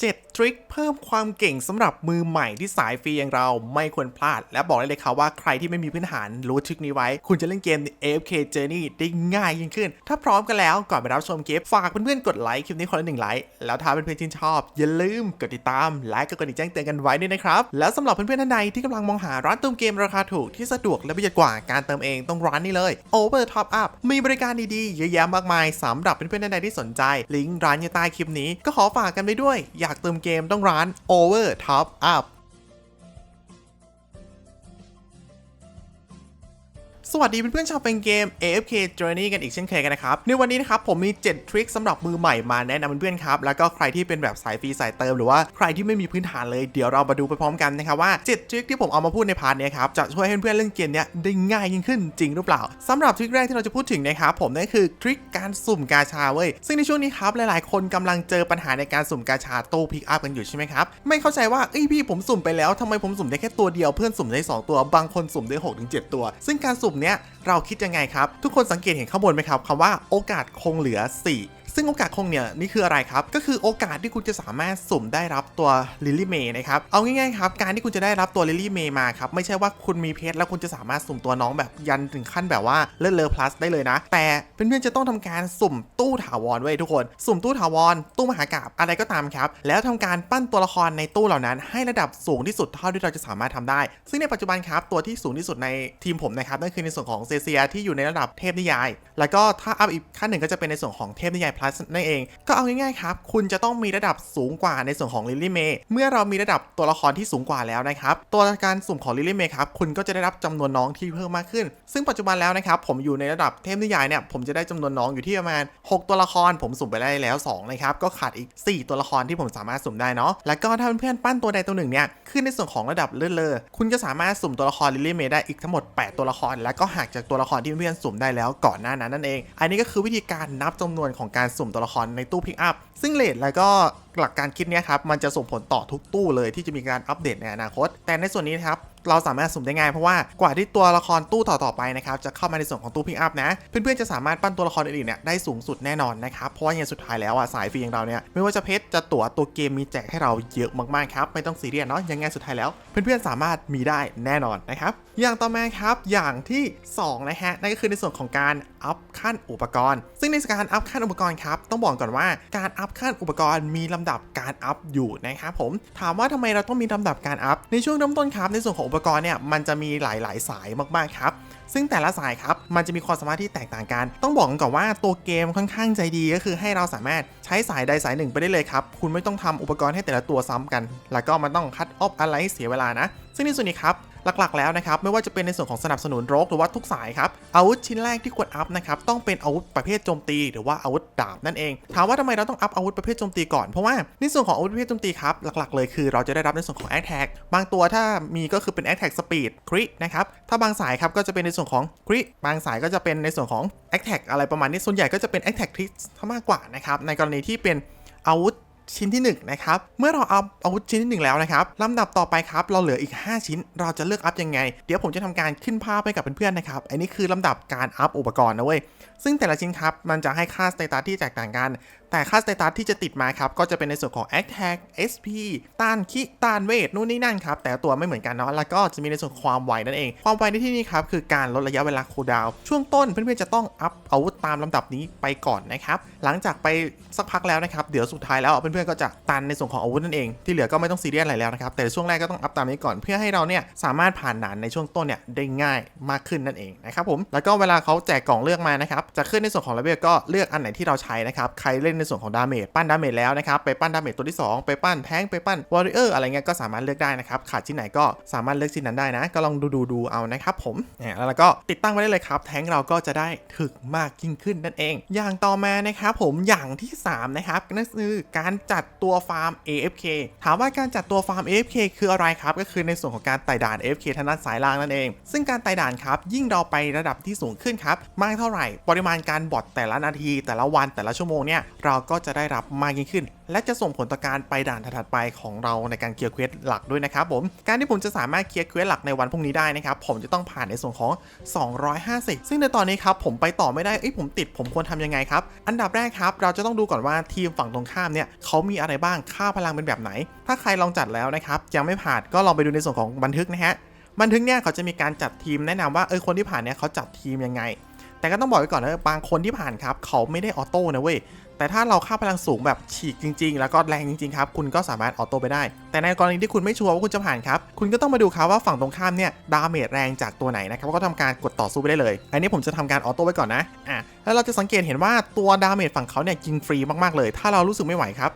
7 ทริคเพิ่มความเก่งสำหรับมือใหม่ที่สายฟรีอย่างเราไม่ควรพลาด และบอกได้เลยครับว่าใครที่ไม่มีพื้นฐานรู้ทริคนี้ไว้ คุณจะเล่นเกม AFK Journey ได้ง่ายยิ่งขึ้น ถ้าพร้อมกันแล้วก่อนไปรับชมคลิปฝากเพื่อนๆกดไลค์คลิปนี้คนละหนึ่งไลค์แล้วถ้าเพื่อนๆชื่นชอบ อย่าลืมกดติดตามและก็กดกระดิ่งแจ้งเตือนกันไว้ด้วยนะครับแล้วสำหรับเพื่อนๆท่านใดที่กำลังมองหาร้านเติมเกมราคาถูกที่สะดวกและประหยัดกว่าการเติมเองต้องร้านนี้เลย Over Top Up มีบริการดีๆเยอะแยะมากมายสำหรับเพื่อนๆท่านใดที่สนใจ ลิงก์ร้านอยู่ใต้คลิปนี้ก็ขอฝากกันไปด้วยอยาากเติมเกมต้องร้าน Over Top Up สวัสดีเพื่อนๆชาวเป็นเกม AFK Journey กันอีกเช่นเคยกันนะครับ ในวันนี้นะครับผมมี 7 ทริคสำหรับมือใหม่มาแนะนำเพื่อนๆครับ แล้วก็ใครที่เป็นแบบสายฟรีสายเติมหรือว่าใครที่ไม่มีพื้นฐานเลยเดี๋ยวเรามาดูไปพร้อมกันนะครับว่า 7 ทริคที่ผมเอามาพูดในพาร์ทเนี้ยครับ จะช่วยให้เพื่อนๆเล่นเกมเนี้ยได้ง่ายยิ่งขึ้นจริงหรือเปล่าสำหรับทริคแรกที่เราจะพูดถึงนะครับผมนั่นคือทริคการสุ่มกาชาเว้ยซึ่งในช่วงนี้ครับหลายๆ คนกำลังเจอปัญหาในการสุ่มกาชาตู้พิกอัพกันอยู่ใช่ไหมครับไม่เข้าใจว่าเอ้ยพี่ผมสุ่มไปแล้วทำไมผมสุ่มได้แค่ตัวเดียวเพื่อนสุ่มได้สองตัวบางคนสุ่มได้หกถึงเจ็ดตัว ซึ่งการสุ่มนี้ยเราคิดยังไงครับ ทุกคนสังเกตเห็นข้างบนไหมครับคำว่าโอกาสคงเหลือ 4 ซึ่งโอกาสคงเนี่ยนี่คืออะไรครับ ก็คือโอกาสที่คุณจะสามารถสุ่มได้รับตัวลิลลี่เมย์นะครับ เอาง่ายๆครับ การที่คุณจะได้รับตัวลิลลี่เมย์มาครับ ไม่ใช่ว่าคุณมีเพชรแล้วคุณจะสามารถสุ่มตัวน้องแบบยันถึงขั้นแบบว่าเลื่อนเลอพลัสได้เลยนะ แต่เพื่อนๆจะต้องทำการสุ่มตู้ถาวรไว้ทุกคน สุ่มตู้ถาวร ตู้มหากราบอะไรก็ตามครับ แล้วทำการปั้นตัวละครในตู้เหล่านั้น ให้ระดับสูงที่สุดเท่าที่เราจะสามารถทำได้ ซึ่งในปัจจุบันครับตัวที่สูงที่สุดในทีมผมนะครับนั่นคือในส่วนของเซเซียที่อยู่ในระดับเทพนิยาย แล้วก็ถ้าอัพอีกขั้นหนึ่งก็จะเป็นในส่วนของเทพนิยาย plus นั่นเอง ก็เอาง่ายๆครับ คุณจะต้องมีระดับสูงกว่าในส่วนของลิลลี่เมย์เมื่อเรามีระดับตัวละครที่สูงกว่าแล้วนะครับ ตัวการสุ่มของลิลลี่เมย์ครับ คุณก็จะได้รับจำนวนน้องที่เพิ่มมากขึ้น ซึ่งปัจจุบันแล้วนะครับ ผมอยู่ในระดับเทพนิยายเนี่ย ผมจะได้จำนวนน้องอยู่ที่ประมาณ 6 ตัวละคร ผมสุ่มไปได้แล้ว2นะครับ ก็ขาดอีก 4 ตัวละครที่ผมสามารถสุ่มได้เนาะ แล้วก็ถ้าเพื่อนๆปั้นตัวใดตัวหนึ่งเนี่ย ขึ้นในส่วนของระดับเลื่อนเลอคุณก็สามารถสุ่มตัวละครลิลลี่เมย์ได้อีกทั้งหมด 8 ตัวละคร แล้วก็หักจากตัวละครที่เพื่อนๆสุ่มได้แล้วก่อนหน้านั้นนั่นเอง อันนี้ก็คือวิธีการนับจำนวนของการสุ่มตัวละครในตู้พิกอัพ ซึ่งเลดแล้วก็หลักการคิดนี้ครับมันจะส่งผลต่อทุกตู้เลยที่จะมีการอัปเดตในอนาคต แต่ในส่วนนี้นะครับเราสามารถสุ่มได้ง่ายเพราะว่ากว่าที่ตัวละครตู้ต่อๆไปนะครับจะเข้ามาในส่วนของตู้พิกอัพนะ เพื่อนๆจะสามารถปั้นตัวละครอื่นๆเนี่ยได้สูงสุดแน่นอนนะครับเพราะว่าอย่างสุดท้ายแล้วอะสายฟรีอย่างเราเนี่ยไม่ว่าจะเพชรจะตั๋วตัวเกมมีแจกให้เราเยอะมากๆครับไม่ต้องซีเรียสเนาะยังไงสุดท้ายแล้ว เพื่อนๆสามารถมีได้แน่นอนนะครับอย่างต่อมาครับอย่างที่สองนะฮะนั่นก็คือในส่วนของการอัพขั้นอุปกรณ์ ซึ่งในการอัพขั้นอุปกรณ์ครับต้องบอกก่อนว่าการอัพขั้นอุปกรณ์มีลำดับการอัพอยู่นะครับผมถามว่าทำไมเราต้องมีลำดับการอัพในช่วงเริ่มต้นครับในส่วนของอุปกรณ์เนี่ยมันจะมีหลาย ๆ สายมากๆครับซึ่งแต่ละสายครับ มันจะมีความสามารถที่แตกต่างกัน ต้องบอกกันก่อนว่าตัวเกมค่อนข้างใจดีก็คือให้เราสามารถใช้สายใดสายหนึ่งไปได้เลยครับ คุณไม่ต้องทำอุปกรณ์ให้แต่ละตัวซ้ำกัน แล้วก็มันต้องคัดออฟอะไรเสียเวลานะ ซึ่งในส่วนนี้ครับ หลักๆแล้วนะครับไม่ว่าจะเป็นในส่วนของสนับสนุนรกหรือว่าทุกสายครับอาวุธชิ้นแรกที่ควรอัพนะครับต้องเป็นอาวุธประเภทโจมตี หรือว่าอาวุธดาบนั่นเองถามว่าทำไมเราต้องอัพอาวุธประเภทโจมตีก่อนเพราะว่าในส่วนของอาวุธประเภทโจมตีครับหลักๆเลยคือเราจะได้รับในส่วนของ Attack บางตัวถ้ามีก็คือเป็น Attack Speed ครินะครับถ้าบางสายครับก็จะเป็นในส่วนของคริบางสายก็จะเป็นในส่วนของ Attack อะไรประมาณนี้ส่วนใหญ่ก็จะเป็น Attack คริถ้ามากกว่านะครับในกรณีที่เป็นอาวุธ ชิ้นที่1นะครับ เมื่อเราอัพอาวุธชิ้นที่ 1 แล้วนะครับลำดับต่อไปครับ เราเหลืออีก 5 ชิ้น เราจะเลือกอัพยังไง เดี๋ยวผมจะทำการขึ้นภาพให้กับเพื่อนๆนะครับ อันนี้คือลำดับการอัพอุปกรณ์นะเว้ย ซึ่งแต่ละชิ้นครับ มันจะให้ค่าสเตตัสที่แตกต่างกัน แต่ค่าสเตตัสที่จะติดมาครับก็จะเป็นในส่วนของ Attack SP ต้านคิต้านเวทนู่นนี่นั่นครับ แต่ตัวไม่เหมือนกันเนาะแล้วก็จะมีในส่วนความไวนั่นเอง ความไวในที่นี้ครับคือการลดระยะเวลาคูลดาวน์ช่วงต้นเพื่อนๆจะต้องอัพอาวุธตามลำดับนี้ไปก่อนนะครับหลังจากไปสักพักแล้วนะครับเดี๋ยวสุดท้ายแล้วเพื่อนๆก็จะตันในส่วนของอาวุธนั่นเองที่เหลือก็ไม่ต้องซีเรียสอะไรแล้วนะครับแต่ช่วงแรกก็ต้องอัพตามนี้ก่อนเพื่อให้เราเนี่ยสามารถผ่านด่านในช่วงต้นเนี่ยได้ง่ายมากขึ้นนั่นเองนะครับผมแล้วก็เวลาเขาแจกกล่องเลือกมานะครับจะขึ้นในส่วนของเลเวลก็เลือกอันไหนที่เราใช้นะครับใครเล่นในส่วนของดาเมจปั้นดาเมจแล้วนะครับไปปั้นดาเมจตัวที่ 2 ไปปั้นแท้งไปปั้นวอริเออร์อะไรเงี้ยก็สามารถเลือกได้นะครับขาดชิ้นไหนก็สามารถเลือกชิ้นนั้นได้นะ ก็ลองดูดูดูเอานะครับผมนี่แล้วเราก็ติดตั้งไว้ได้เลยครับแท้งเราก็จะได้ถึกมากยิ่งขึ้นนั่นเอง อย่างต่อมานะครับผมอย่างที่สามนะครับนั่นคือการจัดตัวฟาร์ม AFK ถามว่าการจัดตัวฟาร์ม AFK คืออะไรครับก็คือในส่วนของการไต่ด่าน AFK ทางด้านสายล่างนั่นเอง ซึ่งการไต่ด่านครับยิ่งเราไประดับที่สูงขึ้นครับมากเท่าไหร่ ปริมาณการบอทแต่ละนาที แต่ละวันแต่ละชั่วโมงเนี่ยเรเราก็จะได้รับมากยิ่งขึ้น และจะส่งผลต่อการไปด่านถัดไปของเราในการเคลียร์เควสหลักด้วยนะครับผมการที่ผมจะสามารถเคลียร์เควสหลักในวันพรุ่งนี้ได้นะครับผมจะต้องผ่านในส่วนของ 250 ซึ่งในตอนนี้ครับผมไปต่อไม่ได้เอ้ยผมติดผมควรทำยังไงครับอันดับแรกครับเราจะต้องดูก่อนว่าทีมฝั่งตรงข้ามเนี่ยเขามีอะไรบ้างค่าพลังเป็นแบบไหน ถ้าใครลองจัดแล้วนะครับยังไม่ผ่านก็ลองไปดูในส่วนของบันทึกนะฮะบันทึกเนี่ยเขาจะมีการจัดทีมแนะนำว่าเออคนที่ผ่านเนี่ยเขาจัดทีมยังไง แต่ก็ต้องบอกไว้ก่อนนะบางคนที่ผ่านครับเขาไม่ได้ออโต้นะเว้ย แต่ถ้าเราค่าพลังสูงแบบฉีกจริง ๆ แล้วก็แรงจริงๆครับคุณก็สามารถออโต้ไปได้ แต่ในกรณีที่คุณไม่ชัวร์ว่าคุณจะผ่านครับคุณก็ต้องมาดูครับว่าฝั่งตรงข้ามเนี่ยดาเมจแรงจากตัวไหนนะครับก็ทำการกดต่อสู้ไปได้เลย อันนี้ผมจะทำการออโต้ไว้ก่อนนะอะแล้วเราจะสังเกตเห็นว่าตัวดาเมจฝั่งเขาเนี่ยยิงฟรีมากๆเลย ถ้าเรารู้สึกไม่ไหวครับ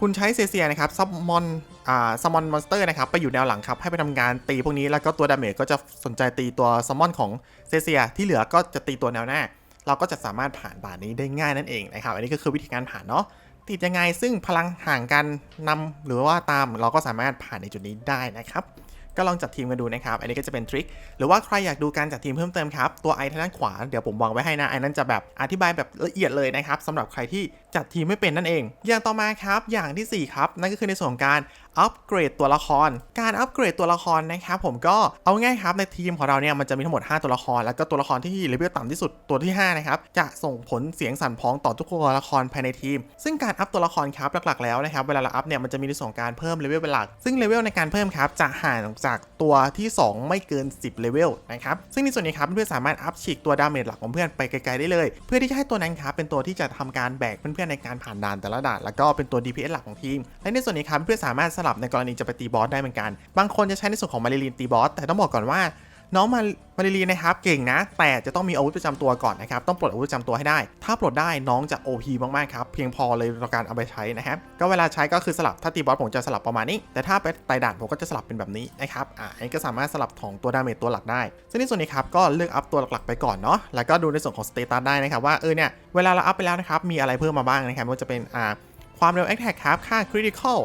คุณใช้เซเซียนะครับซับมอนอ่าซัมมอนมอนสเตอร์นะครับไปอยู่แนวหลังครับ ให้ไปทำการตีพวกนี้แล้วก็ตัวดาเมจก็จะสนใจตีตัวซัมมอนของเซเซียที่เหลือก็จะตีตัวแนวหน้า เราก็จะสามารถผ่านด่านนี้ได้ง่ายนั่นเองนะครับ อันนี้ก็คือวิธีการผ่านเนาะ ติดยังไง ซึ่งพลังห่างกันนำหรือว่าตามเราก็สามารถผ่านในจุดนี้ได้นะครับ ก็ลองจัดทีมกันดูนะครับ อันนี้ก็จะเป็นทริค หรือว่าใครอยากดูการจัดทีมเพิ่มเติมครับ ตัวไอทางด้านขวา เดี๋ยวผมวางไว้ให้นะไอนั้นจะแบบอธิบายแบบละเอียดเลยนะครับสำหรับใครที่จัดทีมไม่เป็นนั่นเอง อย่างต่อมาครับ อย่างที่สี่ครับ นั่นก็คือในส่วนของการอัปเกรดตัวละคร การอัปเกรดตัวละครนะครับผมก็เอาง่ายครับในทีมของเราเนี่ยมันจะมีทั้งหมด 5 ตัวละคร แล้วก็ตัวละครที่เลเวลต่ำที่สุดตัวที่5นะครับจะส่งผลเสียงสั่นพ้องต่อทุกตัวละครภายในทีม ซึ่งการอัพตัวละครครับหลักๆแล้วนะครับเวลาเราอัพเนี่ยมันจะมีในส่วนการเพิ่มเลเวลเป็นหลัก ซึ่งเลเวลในการเพิ่มครับจะห่างจากตัวที่ 2 ไม่เกิน 10เลเวลนะครับซึ่งในส่วนนี้ครับเพื่อนสามารถอัพฉีกตัวดาเมจหลักของเพื่อนไปไกลๆได้เลย เพื่อที่จะให้ตัวนั้นครับเป็นตัวที่จะทำการแบกเพื่อนๆในการผ่านด่านแต่ละด่าน แล้วก็เป็นตัว DPS หลักของทีม และในส่วนนี้ครับเพื่อนสามารถสลับในกรณีจะไปตีบอสได้เหมือนกัน บางคนจะใช้ในส่วนของมาริลีนตีบอสแต่ต้องบอกก่อนว่า น้องมามาริลีนะครับเก่งนะ แต่จะต้องมีอาวุธประจำตัวก่อนนะครับ ต้องปลดอาวุธประจำตัวให้ได้ ถ้าปลดได้น้องจะ OP มากๆครับ เพียงพอเลยต่อการเอาไปใช้นะครับ ก็เวลาใช้ก็คือสลับ ถ้าตีบอสผมจะสลับประมาณนี้ แต่ถ้าไปไต่ด่านผมก็จะสลับเป็นแบบนี้นะครับ อ่าอันนี้ก็สามารถสลับของตัวดาเมจตัวหลักได้ ซึ่งในส่วนนี้ครับก็เลือกอัพตัวหลักๆไปก่อนเนาะ แล้วก็ดูในส่วนของสเตตัสได้นะครับว่าเออเนี่ยเวลาเราอัพไปแล้วนะครับมีอะไรเพิ่มมาบ้างนะครับไม่ว่าจะเป็นอ่าความเร็วแอคแท็กครับค่าคริติคอล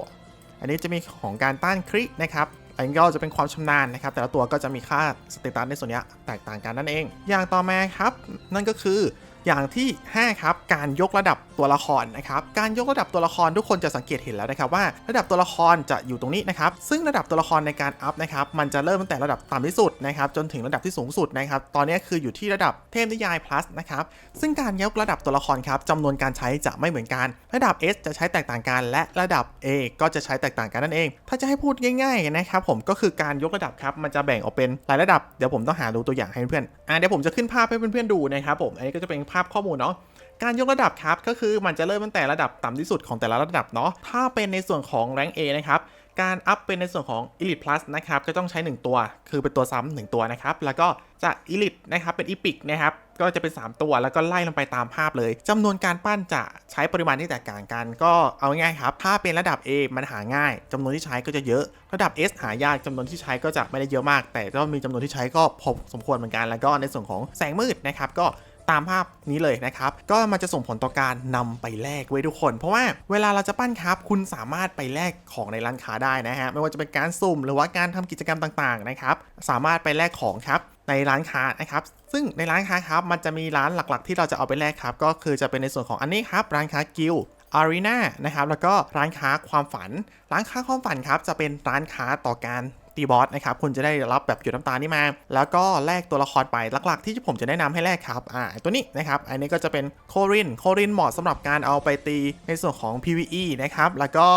อันนี้จะมีของการต้านครินะครับ อันนี้ก็จะเป็นความชำนาญนะครับ แต่ละตัวก็จะมีค่าสเตตัสในส่วนนี้แตกต่างกันนั่นเอง อย่างต่อมาครับ นั่นก็คือ อย่างที่ 5 ครับ การยกระดับตัวละครนะครับ การยกระดับตัวละครทุกคนจะสังเกตเห็นแล้วนะครับว่าระดับตัวละครจะอยู่ตรงนี้นะครับ ซึ่งระดับตัวละครในการอัพนะครับมันจะเริ่มตั้งแต่ระดับต่ำที่สุดนะครับจนถึงระดับที่สูงสุดนะครับ ตอนนี้คืออยู่ที่ระดับเทพนิยาย plus นะครับ ซึ่งการยกระดับตัวละครครับจำนวนการใช้จะไม่เหมือนกัน ระดับ S จะใช้แตกต่างกัน และระดับ A ก็จะใช้แตกต่างกันนั่นเอง ถ้าจะให้พูดง่ายๆนะครับผมก็คือการยกระดับครับมันจะแบ่งออกเป็นหลายระดับเดี๋ยวผมต้องหาดูตัวอย่างให้เพื่อนๆอะเดี๋ยวผมจะขึ้นภาพให้เพื่อนๆดูนะครับผมอันนี้ก็จะเป็นภาพข้อมูลเนาะการยกระดับครับก็คือมันจะเริ่มตั้งแต่ระดับต่ำที่สุดของแต่ละระดับเนาะถ้าเป็นในส่วนของ rank A นะครับการอัพเป็นในส่วนของ Elite Plus นะครับก็ต้องใช้ 1 ตัว คือเป็นตัวซ้ำหนึ่งตัวนะครับ แล้วก็จาก Elite นะครับเป็น Epic นะครับก็จะเป็น 3 ตัวแล้วก็ไล่ลงไปตามภาพเลยจำนวนการปั้นจะใช้ปริมาณที่แตกต่างกัน ก็เอาง่ายครับ ถ้าเป็นระดับ A มันหาง่ายจำนวนที่ใช้ก็จะเยอะ ระดับ S หายากจำนวนที่ใช้ก็จะไม่ได้เยอะมาก แต่ก็มีจำนวนที่ใช้ก็พอสมควรเหมือนกัน แล้วก็ในส่วนของแสงมืดนะครับก็ ตามภาพนี้เลยนะครับ ก็มันจะส่งผลต่อการนำไปแลกไว้ทุกคน เพราะว่าเวลาเราจะปั้นครับ คุณสามารถไปแลกของในร้านค้าได้นะฮะ ไม่ว่าจะเป็นการสุ่มหรือว่าการทำกิจกรรมต่างๆนะครับ สามารถไปแลกของครับในร้านค้านะครับ ซึ่งในร้านค้าครับ มันจะมีร้านหลักๆ ที่เราจะเอาไปแลกครับ ก็คือจะเป็นในส่วนของอันนี้ครับ ร้านค้ากิลอารีนานะครับ แล้วก็ร้านค้าความฝัน ร้านค้าความฝันครับ จะเป็นร้านค้าต่อการ ตีบอสนะครับคุณจะได้รับแบบหยดน้ำตาลนี่มา แล้วก็แลกตัวละครไปหลักๆ ที่ผมจะแนะนำให้แลกครับอ่าตัวนี้นะครับอันนี้ก็จะเป็นโครินโครินเหมาะสำหรับการเอาไปตีในส่วนของ PVE นะครับแล้วก็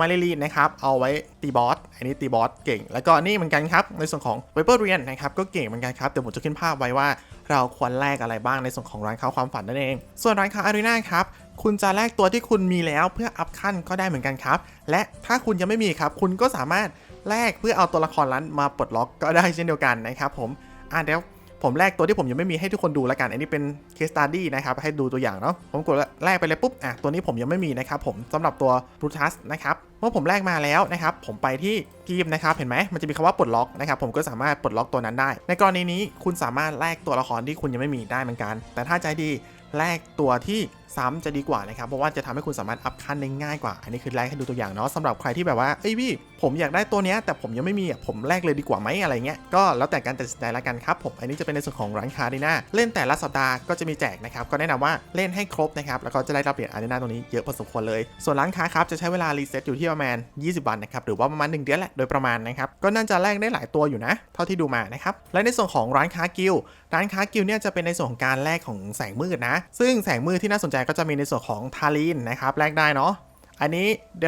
มาเลรีนนะครับ เอาไว้ตีบอส อันนี้ตีบอสเก่ง แล้วก็นี่เหมือนกันครับ ในส่วนของเวเปอร์เรียนนะครับ ก็เก่งเหมือนกันครับ เดี๋ยวผมจะขึ้นภาพไว้ว่า เราควรแลกอะไรบ้างในส่วนของร้านค้าความฝันนั่นเอง ส่วนร้านค้าอารีนาครับ คุณจะแลกตัวที่คุณมีแล้วเพื่ออัพขั้นก็ได้เหมือนกันครับ และถ้าคุณยังไม่มีครับ คุณก็สามารถแลกเพื่อเอาตัวละครนั้นมาปลดล็อกก็ได้เช่นเดียวกันนะครับผมอะเดี๋ยวผมแลกตัวที่ผมยังไม่มีให้ทุกคนดูแล้วกัน อันนี้เป็น case study นะครับ ให้ดูตัวอย่างเนาะ ผมกดแลกไปเลยปุ๊บ อะ ตัวนี้ผมยังไม่มีนะครับผมสำหรับตัว Brutus นะครับ เมื่อผมแลกมาแล้วนะครับ ผมไปที่ทีมนะครับ เห็นไหม มันจะมีคำว่าปลดล็อกนะครับ ผมก็สามารถปลดล็อกตัวนั้นได้ ในกรณีนี้คุณสามารถแลกตัวละครที่คุณยังไม่มีได้เหมือนกัน แต่ถ้าใจดีแลกตัวที่ ซ้ำจะดีกว่านะครับ เพราะว่าจะทำให้คุณสามารถอัพขั้นได้ง่ายกว่า อันนี้คือแรกให้ดูตัวอย่างเนาะสำหรับใครที่แบบว่าเอ้ยพี่ผมอยากได้ตัวเนี้ยแต่ผมยังไม่มีอะผมแลกเลยดีกว่าไหมอะไรเงี้ยก็แล้วแต่การตัดสินใจละกันครับผมอันนี้จะเป็นในส่วนของร้านค้าดีน่าเล่นแต่ละสัปดาห์ก็จะมีแจกนะครับก็แนะนำว่าเล่นให้ครบนะครับแล้วก็จะได้รับเหรียญอารีนาตรงนี้เยอะพอสมควรเลย ส่วนร้านค้าครับจะใช้เวลารีเซ็ตอยู่ที่ประมาณ 20 วันนะครับหรือว่าประมาณ1เดือนแหละโดยประมาณนะครับก็น่าจะแลกได้หลายตัวอยู่นะเท่าที่ดูมานะครับและในส่วนของร้านค้ากิลร้านค้ากิลเนี่ยจะเป็นในส่วนของการแลกของแสงมืดนะ ซึ่งแสงมืดที่น่าสนใจก็จะมีในส่วนของทารินนะครับแลกได้เนาะอันนี้เด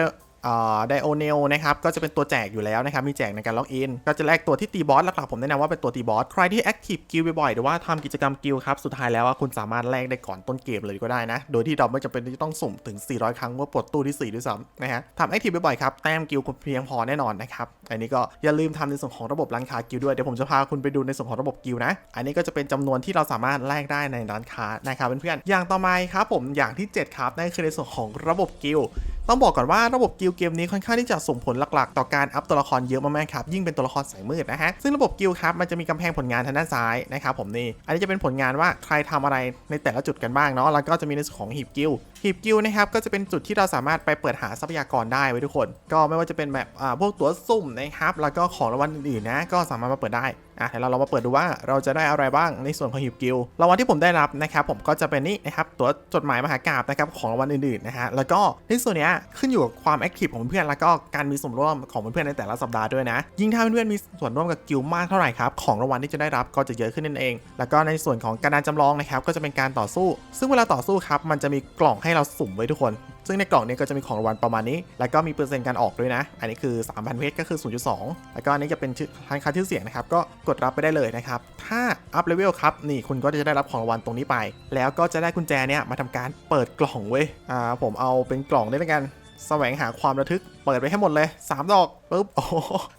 ไดโอเนลนะครับก็จะเป็นตัวแจกอยู่แล้วนะครับ มีแจกในการล็อกอิน ก็จะแลกตัวที่ตีบอสหลักๆผมแนะนำว่าเป็นตัวตีบอส ใครที่แอคทีฟกิลบ่อยๆ หรือว่าทำกิจกรรมกิลครับ สุดท้ายแล้วคุณสามารถแลกได้ก่อนต้นเกมเลยก็ได้นะ โดยที่เราไม่จำเป็นที่ต้องสุ่มถึง 400 ครั้งเมื่อปลดตู้ที่ 4 ด้วยซ้ำนะฮะทำแอคทีฟบ่อยๆครับแต้มกิลคุณเพียงพอแน่นอนนะครับอันนี้ก็อย่าลืมทำในส่วนของระบบร้านค้ากิลด์ด้วยเดี๋ยวผมจะพาคุณไปดูในส่วนของระบบกิลนะ อันนี้ก็จะเป็นจำนวนที่เราสามารถแลกได้ในร้านค้านะครับเพื่อนๆอย่างต่อมาครับผมอย่างที่เจ็ดครับนั่นคือในส่วนของระบบกิล ต้องบอกก่อนว่าระบบกิลเกมนี้ค่อนข้างที่จะส่งผลหลักๆ ต่อการอัพตัวละครเยอะมากๆครับยิ่งเป็นตัวละครสายมืดนะฮะซึ่งระบบกิลครับมันจะมีกำแพงผลงานทางด้านซ้ายนะครับผมนี่อันนี้จะเป็นผลงานว่าใครทำอะไรในแต่ละจุดกันบ้างเนาะแล้วก็จะมีในส่วนของหีบกิลหีบกิลนะครับก็จะเป็นจุดที่เราสามารถไปเปิดหาทรัพยากรได้ไว้ทุกคน ก็ไม่ว่าจะเป็นแบบอ่าพวกตัวสุ่มนะครับแล้วก็ของรางวัลอื่นๆนะก็สามารถมาเปิดได้ อะเดี๋ยวเราลองมาเปิดดูว่าเราจะได้อะไรบ้างในส่วนของฮิบกิลรางวัลที่ผมได้รับนะครับผมก็จะเป็นนี่นะครับตัวจดหมายมหากราบนะครับของรางวัลอื่นๆนะฮะแล้วก็ในส่วนเนี้ยขึ้นอยู่กับความแอคทีฟของเพื่อนแล้วก็การมีส่วนร่วมของเพื่อนในแต่ละสัปดาห์ด้วยนะยิ่งถ้าเพื่อนมีส่วนร่วมกับกิลมากเท่าไหร่ครับของรางวัลที่จะได้รับก็จะเยอะขึ้นนั่นเอง แล้วก็ในส่วนของการจำลองนะครับก็จะเป็นการต่อสู้ ซึ่งเวลาต่อสู้ครับมันจะมีกล่องให้เราสุ่มไว้ทุกคน ซึ่งในกล่องนี้ก็จะมีของรางวัลประมาณนี้ แล้วก็มีเปอร์เซ็นต์การออกด้วยนะ อันนี้คือ 3,000 เพชรก็คือ 0.2 แล้วก็อันนี้จะเป็นชื่อพันค่าชื่อเสียงนะครับ ก็กดรับไปได้เลยนะครับ ถ้าอัพเลเวลครับ นี่คุณก็จะได้รับของรางวัลตรงนี้ไป แล้วก็จะได้กุญแจเนี้ยมาทำการเปิดกล่องเว้ย อ่า ผมเอาเป็นกล่องได้แล้วกัน แสวงหาความระทึก เปิดไปให้หมดเลย 3 ดอกปุ๊บโอ้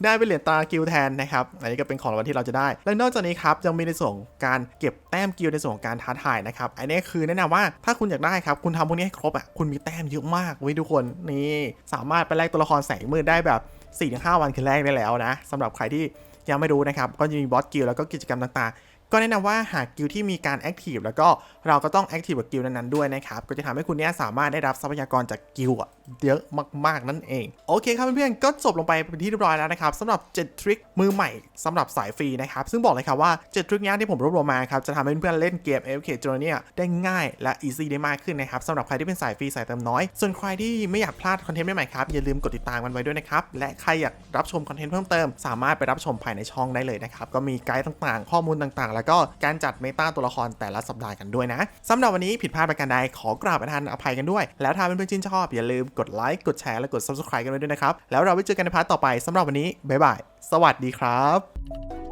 ได้เป็นเหรียญตรากิลแทนนะครับอันนี้ก็เป็นของรางวัลที่เราจะได้ และนอกจากนี้ครับยังมีในส่วนการเก็บแต้มกิลในส่วนของการท้าทายนะครับอันนี้คือแนะนำว่าถ้าคุณอยากได้ครับคุณทำพวกนี้ให้ครบอะคุณมีแต้มเยอะมากเว้ยทุกคนนี่สามารถไปแลกตัวละครแสงมืดได้แบบ 4-5 วันคือแรกได้แล้วนะสำหรับใครที่ยังไม่รู้นะครับก็จะมีบอสกิลแล้วก็กิจกรรมต่างๆ ก็แนะนำว่าหากกิลด์ที่มีการแอคทีฟแล้วก็เราก็ต้องแอคทีฟกับกิลด์นั้นๆด้วยนะครับ ก็จะทำให้คุณเนี่ยสามารถได้รับทรัพยากรจากกิลด์เยอะมากๆนั่นเอง โอเคครับเพื่อนๆก็จบลงไปเป็นที่เรียบร้อยแล้วนะครับสำหรับ 7 ทริคมือใหม่สำหรับสายฟรีนะครับ ซึ่งบอกเลยครับว่า 7 ทริคนี้ที่ผมรวบรวมมาครับจะทำให้เพื่อนๆเล่นเกม FK Journey เนียได้ง่ายและ easy ได้มากขึ้นนะครับสำหรับใครที่เป็นสายฟรีสายเติมน้อย ส่วนใครที่ไม่อยากพลาดคอนเทนต์ใหม่ๆครับอย่าลืมกดติดตามกันไว้ด้วยนะครับและใครอยากรับชมคอนเทนต์เพิ่มเติม สามารถไปรับชมภายในช่องได้เลยนะครับก็มีไกด์ต่างๆ ข้อมูลต่างๆแล้วก็การจัดเมตาตัวละครแต่ละสัปดาห์กันด้วยนะสำหรับวันนี้ผิดพลาดประการใดขอกราบประทานอภัยกันด้วย แล้วถ้าเพื่อนๆชื่นชอบ อย่าลืมกดไลค์กดแชร์และกด subscribe กันไว้ด้วยนะครับ แล้วเราไว้เจอกันในพาร์ทต่อไปสำหรับวันนี้บ๊ายบายสวัสดีครับ